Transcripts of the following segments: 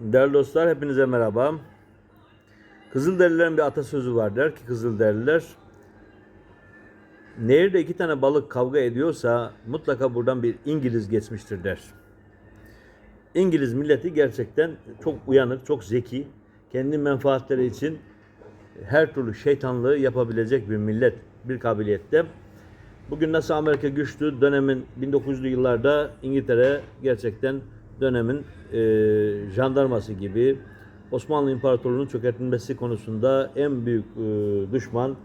Değerli dostlar hepinize merhaba. Kızılderililerin bir atasözü var der ki Kızılderililer Nehirde iki tane balık kavga ediyorsa mutlaka buradan bir İngiliz geçmiştir der. İngiliz milleti gerçekten çok uyanık, çok zeki. Kendi menfaatleri için her türlü şeytanlığı yapabilecek bir millet, bir kabiliyette. Bugün nasıl Amerika güçlü, dönemin 1900'lü yıllarda İngiltere gerçekten dönemin e, jandarması gibi Osmanlı İmparatorluğu'nun çökertilmesi konusunda en büyük e, düşman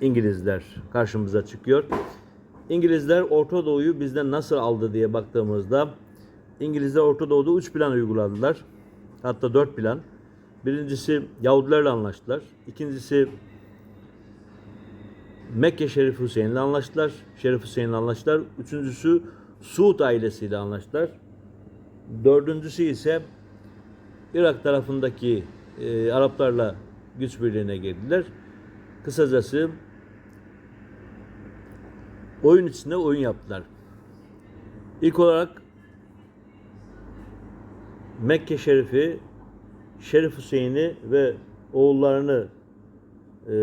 İngilizler karşımıza çıkıyor. İngilizler Orta Doğu'yu bizden nasıl aldı diye baktığımızda İngilizler Orta Doğu'da üç plan uyguladılar. Hatta dört plan. Birincisi Yahudilerle anlaştılar. İkincisi Mekke Şerif Hüseyin'le anlaştılar. Şerif Hüseyin'le anlaştılar. Üçüncüsü Suud ailesiyle anlaştılar. Dördüncüsü ise Irak tarafındaki e, Araplarla güç birliğine girdiler. Kısacası oyun içinde oyun yaptılar. İlk olarak Mekke Şerifi, Şerif Hüseyin'i ve oğullarını e,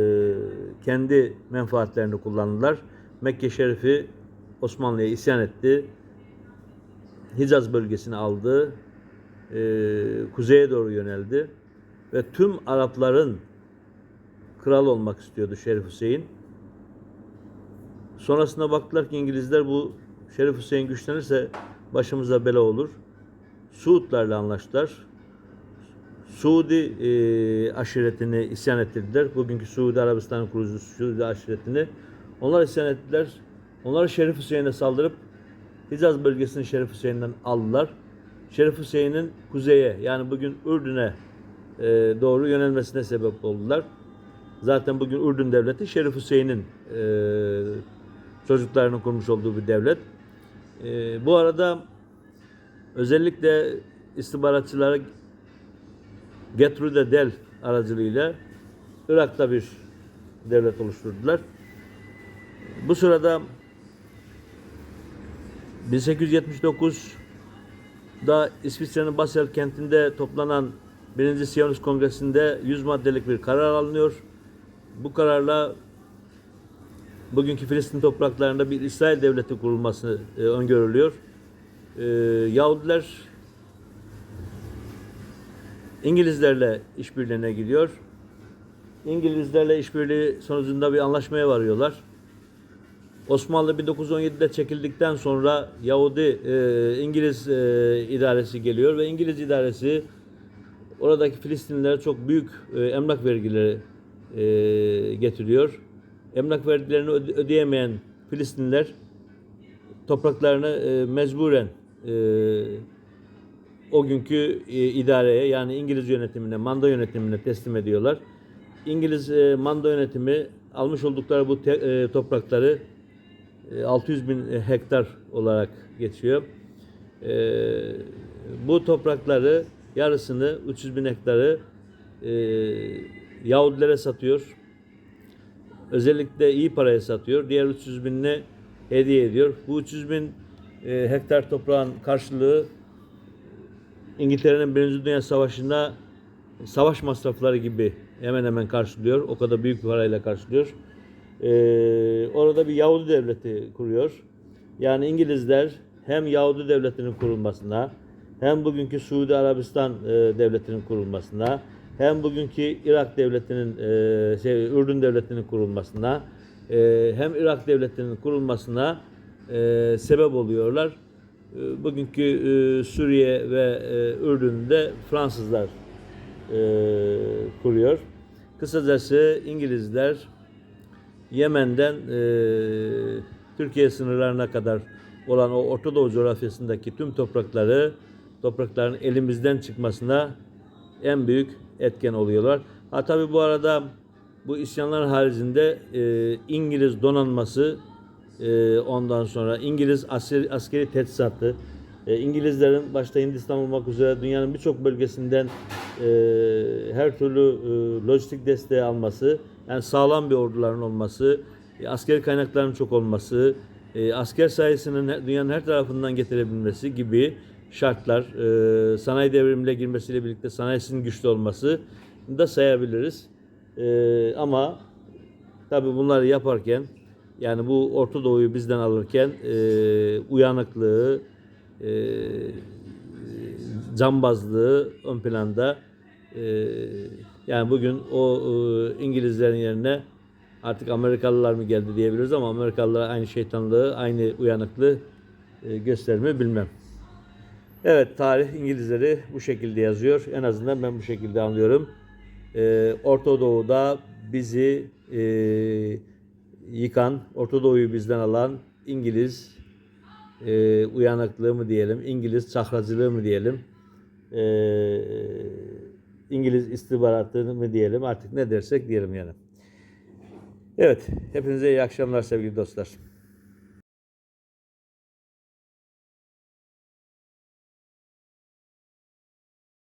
kendi menfaatlerini kullandılar. Mekke Şerifi Osmanlı'ya isyan etti. Hicaz bölgesini aldı. E, kuzeye doğru yöneldi. Ve tüm Arapların kral olmak istiyordu Şerif Hüseyin. Sonrasında baktılar ki İngilizler bu Şerif Hüseyin güçlenirse başımıza bela olur. Suudlarla anlaştılar. Suudi e, aşiretini isyan ettirdiler. Bugünkü Suudi Arabistan'ın kurucusu Suudi aşiretini. Onlar isyan ettiler. Onlar Şerif Hüseyin'e saldırıp Hicaz bölgesini Şerif Hüseyin'den aldılar. Şerif Hüseyin'in kuzeye yani bugün Ürdün'e e, doğru yönelmesine sebep oldular. Zaten bugün Ürdün devleti Şerif Hüseyin'in e, çocuklarının kurmuş olduğu bir devlet. E, bu arada özellikle istihbaratçılara Gertrude Del aracılığıyla Irak'ta bir devlet oluşturdular. Bu sırada 1879'da İsviçre'nin Basel kentinde toplanan 1. Siyonist Kongresi'nde 100 maddelik bir karar alınıyor. Bu kararla bugünkü Filistin topraklarında bir İsrail devleti kurulması e, öngörülüyor. E, Yahudiler İngilizlerle işbirliğine gidiyor. İngilizlerle işbirliği sonucunda bir anlaşmaya varıyorlar. Osmanlı 1917'de çekildikten sonra Yahudi e, İngiliz e, idaresi geliyor ve İngiliz idaresi oradaki Filistinlilere çok büyük e, emlak vergileri e, getiriyor. Emlak vergilerini öde- ödeyemeyen Filistinliler topraklarını e, mecburen e, o günkü e, idareye yani İngiliz yönetimine, manda yönetimine teslim ediyorlar. İngiliz e, manda yönetimi almış oldukları bu te- e, toprakları 600 bin hektar olarak geçiyor. E, bu toprakları yarısını 300 bin hektarı e, Yahudilere satıyor. Özellikle iyi paraya satıyor. Diğer 300 binini hediye ediyor. Bu 300 bin e, hektar toprağın karşılığı İngiltere'nin Birinci Dünya Savaşı'nda savaş masrafları gibi hemen hemen karşılıyor. O kadar büyük bir parayla karşılıyor. Ee, orada bir Yahudi devleti kuruyor. Yani İngilizler hem Yahudi devletinin kurulmasına hem bugünkü Suudi Arabistan e, devletinin kurulmasına hem bugünkü Irak devletinin e, şey, Ürdün devletinin kurulmasına e, hem Irak devletinin kurulmasına e, sebep oluyorlar. E, bugünkü e, Suriye ve e, Ürdün'de Fransızlar e, kuruyor. Kısacası İngilizler Yemen'den e, Türkiye sınırlarına kadar olan o Orta Doğu coğrafyasındaki tüm toprakları toprakların elimizden çıkmasına en büyük etken oluyorlar. Ha tabi bu arada bu isyanlar haricinde e, İngiliz donanması e, ondan sonra İngiliz askeri, askeri teçhizatı e, İngilizlerin başta Hindistan olmak üzere dünyanın birçok bölgesinden e, her türlü e, lojistik desteği alması yani sağlam bir orduların olması e, askeri kaynakların çok olması e, asker sayısının dünyanın her tarafından getirebilmesi gibi şartlar, e, sanayi devrimine girmesiyle birlikte sanayisinin güçlü olması da sayabiliriz. E, ama tabi bunları yaparken yani bu Orta Doğu'yu bizden alırken e, uyanıklığı, e, cambazlığı ön planda. E, yani bugün o e, İngilizlerin yerine artık Amerikalılar mı geldi diyebiliriz ama Amerikalılar aynı şeytanlığı, aynı uyanıklığı e, göstermiyor bilmem. Evet tarih İngilizleri bu şekilde yazıyor. En azından ben bu şekilde anlıyorum. Ee, Orta Doğu'da bizi e, yıkan, Orta Doğu'yu bizden alan İngiliz e, uyanıklığı mı diyelim, İngiliz çakracılığı mı diyelim, e, İngiliz istihbaratını mı diyelim artık ne dersek diyelim yani. Evet, hepinize iyi akşamlar sevgili dostlar.